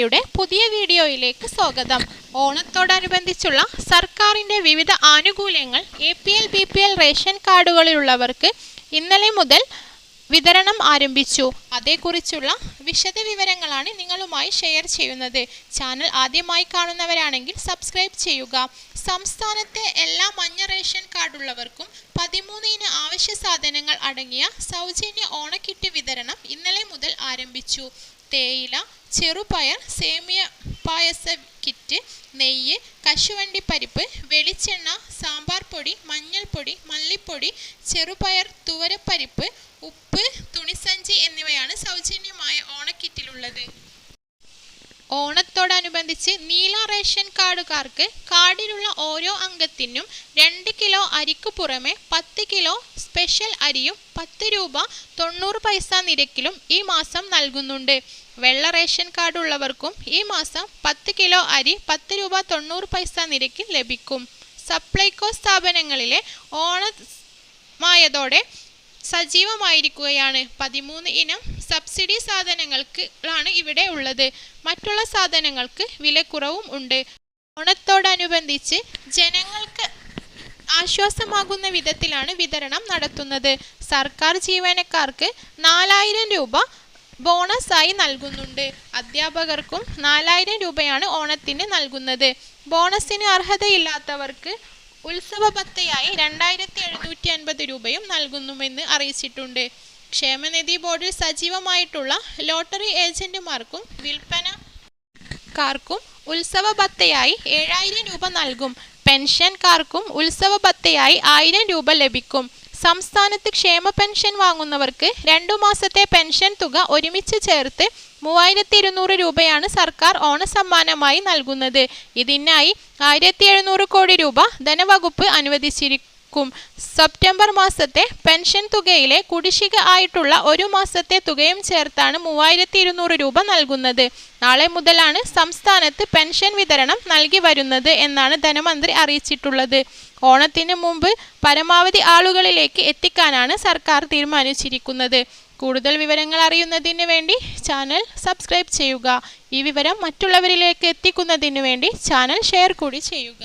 മലയാളിയുടെ പുതിയ വീഡിയോയിലേക്ക് സ്വാഗതം. ഓണത്തോടനുബന്ധിച്ചുള്ള സർക്കാരിന്റെ വിവിധ ആനുകൂല്യങ്ങൾ A P L B P L ration കാർഡുകളിലുള്ളവർക്ക് ഇന്നലെ മുതൽ വിതരണം ആരംഭിച്ചു. അതേക്കുറിച്ചുള്ള വിശദ വിവരങ്ങളാണ് നിങ്ങളുമായി ഷെയർ ചെയ്യുന്നത്. ചാനൽ ആദ്യമായി കാണുന്നവരാണെങ്കിൽ സബ്സ്ക്രൈബ് ചെയ്യുക. സംസ്ഥാനത്തെ എല്ലാ മഞ്ഞ റേഷൻ കാർഡുള്ളവർക്കും പതിമൂന്നിന് ആവശ്യ സാധനങ്ങൾ അടങ്ങിയ സൗജന്യ ഓണക്കിറ്റ് വിതരണം ഇന്നലെ മുതൽ ആരംഭിച്ചു. തേയില ചെറുപയർ സേമിയ പായസ കിറ്റ് നെയ്യ് കശുവണ്ടി പരിപ്പ് വെളിച്ചെണ്ണ സാമ്പാർ പൊടി മഞ്ഞൾപ്പൊടി മല്ലിപ്പൊടി ചെറുപയർ തുവരപ്പരിപ്പ് ഉപ്പ് തുണിസഞ്ചി എന്നിവയാണ് സൗജന്യമായ ഓണക്കിറ്റിലുള്ളത് ഓണത്തോടനുബന്ധിച്ച് നീല റേഷൻ കാർഡുകാർക്ക് കാർഡിലുള്ള ഓരോ അംഗത്തിനും രണ്ട് കിലോ അരിക്ക് പുറമെ പത്ത് കിലോ സ്പെഷ്യൽ അരിയും പത്ത് രൂപ തൊണ്ണൂറ് പൈസ നിരക്കിലും ഈ മാസം നൽകുന്നുണ്ട്. വെള്ള റേഷൻ കാർഡ് ഉള്ളവർക്കും ഈ മാസം പത്ത് കിലോ അരി പത്ത് രൂപ തൊണ്ണൂറ് പൈസ നിരക്കിൽ ലഭിക്കും. സപ്ലൈകോ സ്ഥാപനങ്ങളിലെ ഓണമായതോടെ സജീവമായിരിക്കുകയാണ്. പതിമൂന്ന് ഇനം സബ്സിഡി സാധനങ്ങൾക്ക് ആണ് ഇവിടെ ഉള്ളത്. മറ്റുള്ള സാധനങ്ങൾക്ക് വിലക്കുറവും ഉണ്ട്. ഓണത്തോടനുബന്ധിച്ച് ജനങ്ങൾക്ക് ആശ്വാസമാകുന്ന വിധത്തിലാണ് വിതരണം നടത്തുന്നത്. സർക്കാർ ജീവനക്കാർക്ക് നാലായിരം രൂപ ബോണസായി നൽകുന്നുണ്ട്. അധ്യാപകർക്കും നാലായിരം രൂപയാണ് ഓണത്തിന് നൽകുന്നത്. ബോണസിന് അർഹതയില്ലാത്തവർക്ക് ഉത്സവ ഭത്തയായി രണ്ടായിരത്തി എഴുന്നൂറ്റി അൻപത് രൂപയും നൽകുന്നുവെന്ന് അറിയിച്ചിട്ടുണ്ട്. ക്ഷേമനിധി ബോർഡിൽ സജീവമായിട്ടുള്ള ലോട്ടറി ഏജന്റുമാർക്കും വിൽപ്പനക്കാർക്കും ഉത്സവ ഭത്തയായി ഏഴായിരം രൂപ നൽകും. പെൻഷൻകാർക്കും ഉത്സവ ഭത്തയായി ആയിരം രൂപ ലഭിക്കും. സംസ്ഥാനത്ത് ക്ഷേമ പെൻഷൻ വാങ്ങുന്നവർക്ക് രണ്ടു മാസത്തെ പെൻഷൻ തുക ഒരുമിച്ച് ചേർത്ത് മൂവായിരത്തി ഇരുന്നൂറ് രൂപയാണ് സർക്കാർ ഓണസമ്മാനമായി നൽകുന്നത്. ഇതിനായി ആയിരത്തി എഴുന്നൂറ് കോടി രൂപ ധനവകുപ്പ് അനുവദിച്ചിരിക്കും സെപ്റ്റംബർ മാസത്തെ പെൻഷൻ തുകയിലെ കുടിശ്ശിക ആയിട്ടുള്ള ഒരു മാസത്തെ തുകയും ചേർത്താണ് മൂവായിരത്തി ഇരുന്നൂറ് രൂപ നൽകുന്നത്. നാളെ മുതലാണ് സംസ്ഥാനത്ത് പെൻഷൻ വിതരണം നൽകി വരുന്നത് എന്നാണ് ധനമന്ത്രി അറിയിച്ചിട്ടുള്ളത്. ഓണത്തിന് മുമ്പ് പരമാവധി ആളുകളിലേക്ക് എത്തിക്കാനാണ് സർക്കാർ തീരുമാനിച്ചിരിക്കുന്നത്. കൂടുതൽ വിവരങ്ങൾ അറിയുന്നതിന് വേണ്ടി ചാനൽ സബ്സ്ക്രൈബ് ചെയ്യുക. ഈ വിവരം മറ്റുള്ളവരിലേക്ക് എത്തിക്കുന്നതിന് വേണ്ടി ചാനൽ ഷെയർ കൂടി ചെയ്യുക.